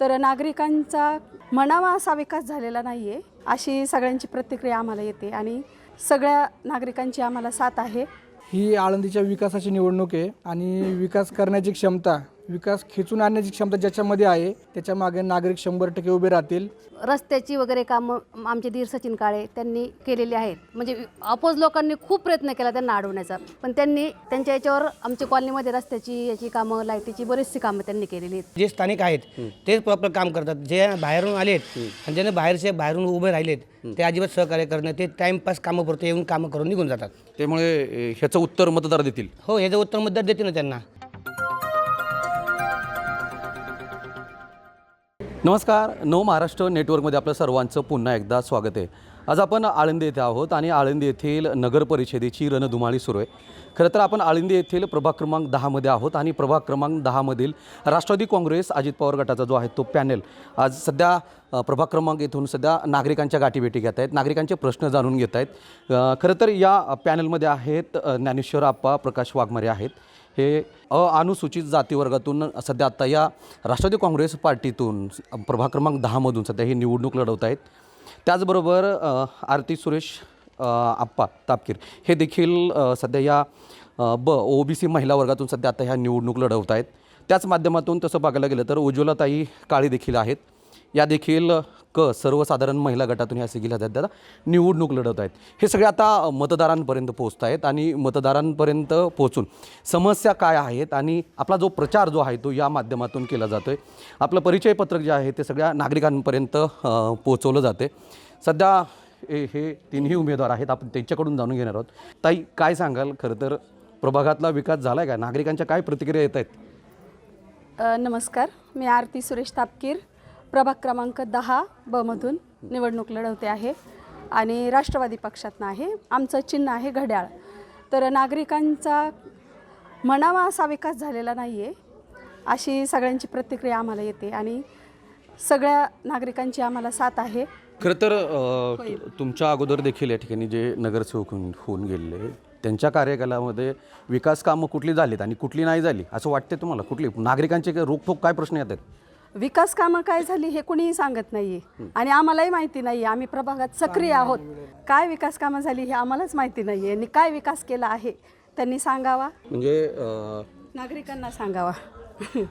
तर नागरिकांचा म्हणावा असा विकास झालेला नाही आहे अशी सगळ्यांची प्रतिक्रिया आम्हाला येते आणि सगळ्या नागरिकांची आम्हाला साथ आहे. ही आळंदीच्या विकासाची निवडणूक आहे आणि विकास करण्याची क्षमता विकास खेचून आणण्याची क्षमता ज्याच्यामध्ये आहे त्याच्यामागे नागरिक शंभर टक्के उभे राहतील. रस्त्याची वगैरे कामं आमचे धीर सचिन काळे त्यांनी केलेली आहेत. म्हणजे अपोज लोकांनी खूप प्रयत्न केला त्यांना अडवण्याचा. पण त्यांनी त्यांच्या याच्यावर आमच्या कॉलनीमध्ये रस्त्याची याची कामं लाईटीची बरीचशी कामं त्यांनी केलेली आहेत. जे स्थानिक आहेत तेच प्रॉपर काम करतात. जे बाहेरून आलेत आणि ज्याने बाहेरचे बाहेरून उभे राहिलेत ते अजिबात सहकार्य करणं ते टाइमपास कामं पुरते येऊन कामं करून निघून जातात. त्यामुळे ह्याचं उत्तर मतदार देतील. हो ह्याचं उत्तर मुद्दा देते ना त्यांना. नमस्कार. नव महाराष्ट्र नेटवर्कमध्ये आपलं सर्वांचं पुन्हा एकदा स्वागत आहे. आज आपण आळंदी येथे आहोत आणि आळंदी येथील नगर परिषदेची रणधुमाळी सुरू आहे. खरं तर आपण आळंदी येथील प्रभाग क्रमांक दहामध्ये आहोत आणि प्रभाग क्रमांक दहामधील राष्ट्रवादी काँग्रेस अजित पवार गटाचा जो आहे तो पॅनेल आज सध्या प्रभाग क्रमांक येथून सध्या नागरिकांच्या गाठीभेटी घेत आहेत नागरिकांचे प्रश्न जाणून घेत आहेत. खरं तर या पॅनलमध्ये आहेत ज्ञानेश्वर आप्पा प्रकाश वाघमारे आहेत. हे अनुसूचित जाती वर्गातून सध्या आता या राष्ट्रवादी काँग्रेस पार्टीतून प्रभाग क्रमांक दहामधून सध्या ही निवडणूक लढवत आहेत. त्याचबरोबर आरती सुरेश आप्पा तापकीर हे देखील सध्या या ब ओ बी सी महिला वर्गातून सध्या आता ह्या निवडणूक लढवत आहेत. त्याच माध्यमातून तसं बघायला गेलं तर उज्ज्वलाताई काळे देखील आहेत. या देखील क सर्वसाधारण महिला गटातून ह्या जातात सध्या निवडणूक लढवत आहेत. हे सगळे आता मतदारांपर्यंत पोहोचत आहेत आणि मतदारांपर्यंत पोहोचून समस्या काय आहेत आणि आपला जो प्रचार जो आहे तो या माध्यमातून केला जातो आहे आपलं परिचयपत्रक जे आहे ते सगळ्या नागरिकांपर्यंत अ, पोहोचवलं जाते सध्या हे हे तिन्ही उमेदवार आहेत. आपण त्यांच्याकडून जाणून घेणार आहोत. ताई काय सांगाल? खरं तर प्रभागातला विकास झाला आहे का? नागरिकांच्या काय प्रतिक्रिया येत आहेत? नमस्कार. मी आरती सुरेश तापकीर. प्रभाग क्रमांक दहा बमधून निवडणूक लढवते आहे आणि राष्ट्रवादी पक्षातनं आहे. आमचं चिन्ह आहे घड्याळ. तर नागरिकांचा म्हणावा असा विकास झालेला नाही आहे अशी सगळ्यांची प्रतिक्रिया आम्हाला येते आणि सगळ्या नागरिकांची आम्हाला साथ आहे. खरं तर अ, तुमच्या अगोदर देखील या ठिकाणी जे नगरसेवक होऊन होऊन गेले त्यांच्या कार्यकालामध्ये विकास कामं कुठली झालीत आणि कुठली नाही झाली असं वाटते तुम्हाला? कुठली? नागरिकांचे काय रोखोक काय प्रश्न येतात? विकास कामं काय झाली हे कुणीही सांगत नाहीये. आणि आम्हालाही माहिती नाही आम्ही प्रभागात सक्रिय आहोत. काय विकास कामं झाली हे आम्हालाच माहिती नाही आणि काय विकास केला आहे त्यांनी सांगावा. म्हणजे नागरिकांना सांगावा.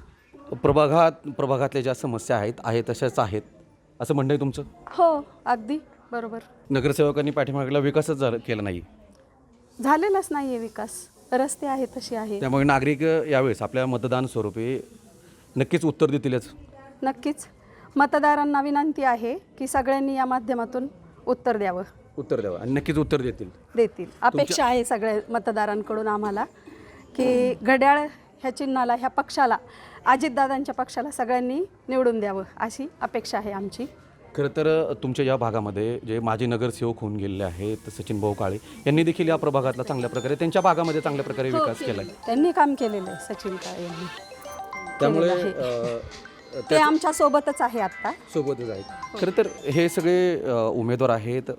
प्रभागात प्रभागातल्या ज्या समस्या आहेत आहे तशाच आहेत. असं म्हणणं आहे तुमचं? हो अगदी बरोबर. नगरसेवकांनी पाठीमागला विकासच झाला केला नाही. झालेलाच नाही आहे विकास. रस्ते आहे तसे आहे त्यामुळे नागरिक यावेळेस आपल्या मतदान स्वरूपी नक्कीच उत्तर देतीलच. नक्कीच. मतदारांना विनंती आहे की सगळ्यांनी या माध्यमातून उत्तर द्यावं. उत्तर द्यावं आणि नक्कीच उत्तर देतील. देतील. अपेक्षा आहे सगळ्या मतदारांकडून आम्हाला की घड्याळ ह्या चिन्हाला ह्या पक्षाला अजितदादांच्या पक्षाला सगळ्यांनी निवडून द्यावं अशी अपेक्षा आहे आमची. खरं तर तुमच्या या भागामध्ये जे माजी नगरसेवक होऊन गेलेले आहेत सचिन भाऊ काळे यांनी देखील या प्रभागातला चांगल्या प्रकारे त्यांच्या भागामध्ये चांगल्या प्रकारे विकास केला त्यांनी काम केलेलं आहे सचिन काळे यांनी. त्यामुळे ते आमच्या सोबतच आहे आत्ता सोबतच आहेत खरं तर हे सगळे अ, उमेदवार आहेत.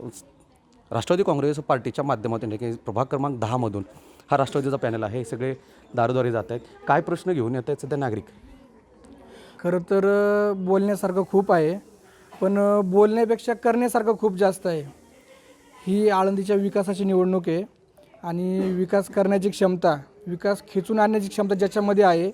राष्ट्रवादी काँग्रेस पार्टीच्या माध्यमातून हे काही प्रभाग क्रमांक दहामधून हा राष्ट्रवादीचा पॅनल आहे. हे सगळे दारोदारी जात आहेत. काय प्रश्न घेऊन येत आहेत सध्या नागरिक? खरं तर अ, बोलण्यासारखं खूप आहे पण अ, बोलण्यापेक्षा करण्यासारखं खूप जास्त आहे. ही आळंदीच्या विकासाची निवडणूक आहे आणि विकास करण्याची क्षमता विकास खेचून आणण्याची क्षमता ज्याच्यामध्ये आहे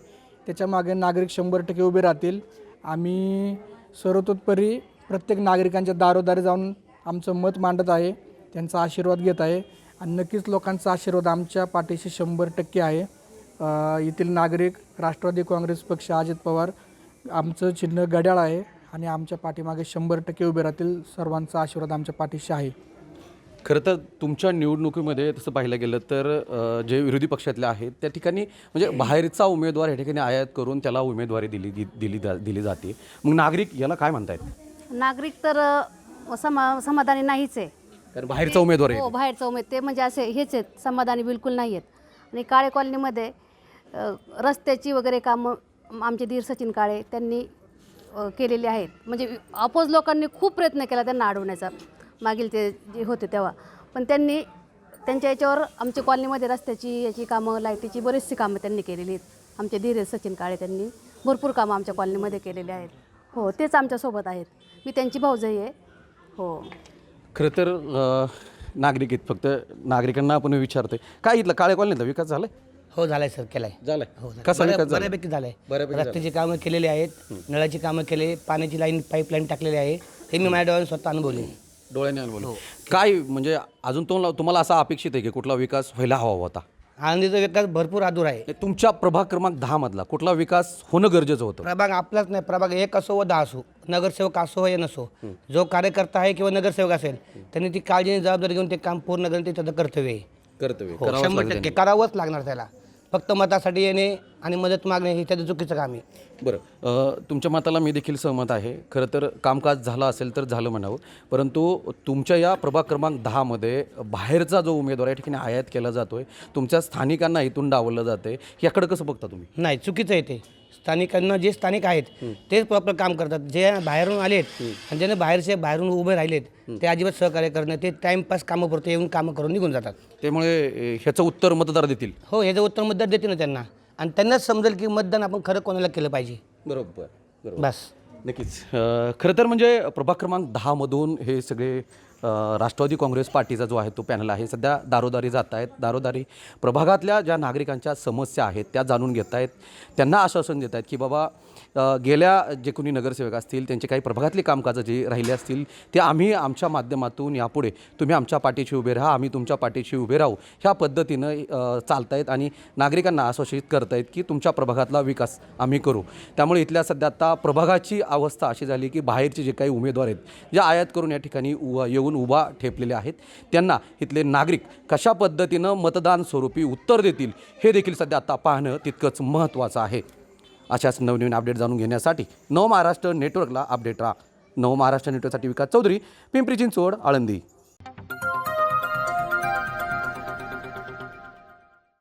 त्याच्यामागे नागरिक शंभर टक्के उभे राहतील. आम्ही सर्वतोपरी प्रत्येक नागरिकांच्या दारोदारी जाऊन आमचं मत मांडत आहे. त्यांचा आशीर्वाद घेत आहे. आणि नक्कीच लोकांचा आशीर्वाद आमच्या पाठीशी शंभर टक्के आहे. येथील नागरिक राष्ट्रवादी काँग्रेस पक्ष अजित पवार आमचं चिन्ह घड्याळ आहे. आणि आमच्या पाठीमागे शंभर टक्के उभे राहतील. सर्वांचा आशीर्वाद आमच्या पाठीशी आहे. खरं तर तुमच्या निवडणुकीमध्ये तसं पाहिलं गेलं तर जे विरोधी पक्षातले आहेत त्या ठिकाणी म्हणजे बाहेरचा उमेदवार या ठिकाणी आयात करून त्याला उमेदवारी दिली दिली दिली जाते. मग नागरिक याला काय म्हणतायत? नागरिक तर समा समाधानी नाहीच आहे. कारण बाहेरचा उमेदवार आहे. हो बाहेरचं उमेद ते म्हणजे असे हेच आहेत समाधानी बिलकुल नाही आहेत. आणि काळे कॉलनीमध्ये रस्त्याची वगैरे कामं आमचे धीर सचिन काळे त्यांनी केलेली आहेत. म्हणजे अपोज लोकांनी खूप प्रयत्न केला त्यांना अडवण्याचा. मागील ते जे होते तेव्हा. पण त्यांनी त्यांच्या याच्यावर आमच्या कॉलनीमध्ये रस्त्याची याची कामं लाईटीची बरीचशी कामं त्यांनी केलेली आहेत. आमचे धीर सचिन काळे त्यांनी भरपूर कामं आमच्या कॉलनीमध्ये केलेली आहेत. हो तेच आमच्यासोबत आहेत. मी त्यांची भाऊजाई आहे. हो. खरं तर अ, नागरिक आहेत फक्त. नागरिकांना आपण विचारतोय. काय इथलं काळे कॉलनीतला विकास झालाय? हो झालाय सर केलाय. झालाय. हो झालाय. कसा बऱ्या- विकास झाला बऱ्यापैकी झालाय. बऱ्यापैकी रस्त्याची कामं केलेली आहेत नळाची कामं केले पाण्याची लाईन पाईपलाईन टाकलेली आहे. हे मी माझ्या डोळ्याने स्वतः अनुभवले. डोळ्याने अनुभवलं काय म्हणजे अजून तुम्हाला तुम्हाला असा अपेक्षित आहे की कुठला विकास व्हायला हवा होता? आनंदीचा विकास भरपूर अधूर आहे. तुमच्या प्रभाग क्रमांक दहा मधला कुठला विकास होणं गरजेचं होतं? प्रभाग आपलाच नाही प्रभाग एक असो व दहा असो नगरसेवक असो या नसो. जो कार्यकर्ता आहे किंवा नगरसेवक असेल त्यांनी ती काळजी आणि जबाबदारी घेऊन ते काम पूर्ण करणं ते त्याचं कर्तव्य आहे. कर्तव्य हो, शंभर टक्के करावंच लागणार त्याला. फक्त मतासाठी येणे आणि मदत मागणे हे त्याचं चुकीचं काम आहे. बरं. अ, तुमच्या मताला मी देखील सहमत आहे. खरं तर कामकाज झालं असेल तर झालं म्हणावं. परंतु तुमच्या या प्रभाग क्रमांक दहामध्ये बाहेरचा जो उमेदवार या ठिकाणी आयात केला जातोय. तुमच्या स्थानिकांना इथून डावललं जाते याकडे कसं बघता तुम्ही? नाही चुकीचं आहे ते. स्थानिकांना जे स्थानिक आहेत तेच प्रॉपर काम करतात. जे बाहेरून आलेत आणि ज्याने बाहेरचे बाहेरून उभे राहिलेत ते अजिबात सहकार्य करणं ते टाइमपास कामं पुरते येऊन कामं करून निघून जातात. त्यामुळे ह्याचं उत्तर मतदार देतील. हो ह्याचं उत्तर मतदार देते ना त्यांना. आणि त्यांनाच समजेल की मतदान आपण खरं कोणाला केलं पाहिजे. बरोबर बस. नक्कीच. खरं तर म्हणजे प्रभाग क्रमांक दहामधून हे सगळे राष्ट्रवादी काँग्रेस पार्टीचा जो आहे तो पॅनल आहे. सध्या दारोदारी जात आहेत दारोदारी प्रभागातल्या ज्या नागरिकांच्या समस्या आहेत त्या जाणून घेत आहेत त्यांना आश्वासन देत आहेत की बाबा गेल्या जे कोणी नगरसेवक असतील त्यांचे काही प्रभागातली कामकाजं जी राहिले असतील ते आम्ही आमच्या माध्यमातून यापुढे तुम्ही आमच्या पाठीशी उभे राहा आम्ही तुमच्या पाठीशी उभे राहू. ह्या पद्धतीनं चालतायत आणि नागरिकांना आश्वासित करतायत की तुमच्या प्रभागातला विकास आम्ही करू. त्यामुळे इथल्या सध्या आता प्रभागाची अवस्था अशी झाली की बाहेरचे जे काही उमेदवार आहेत जे आयात करून या ठिकाणी उ घेऊन उभा ठेपलेले आहेत. त्यांना इथले नागरिक कशा पद्धतीनं मतदान स्वरूपी उत्तर देतील हे देखील सध्या आता पाहणं तितकंच महत्त्वाचं आहे. अशाच नवनवीन अपडेट जाणून घेण्यासाठी नव महाराष्ट्र नेटवर्कला अपडेट राहा. नव महाराष्ट्र नेटवर्कसाठी विकास चौधरी पिंपरी चिंचवड आळंदी.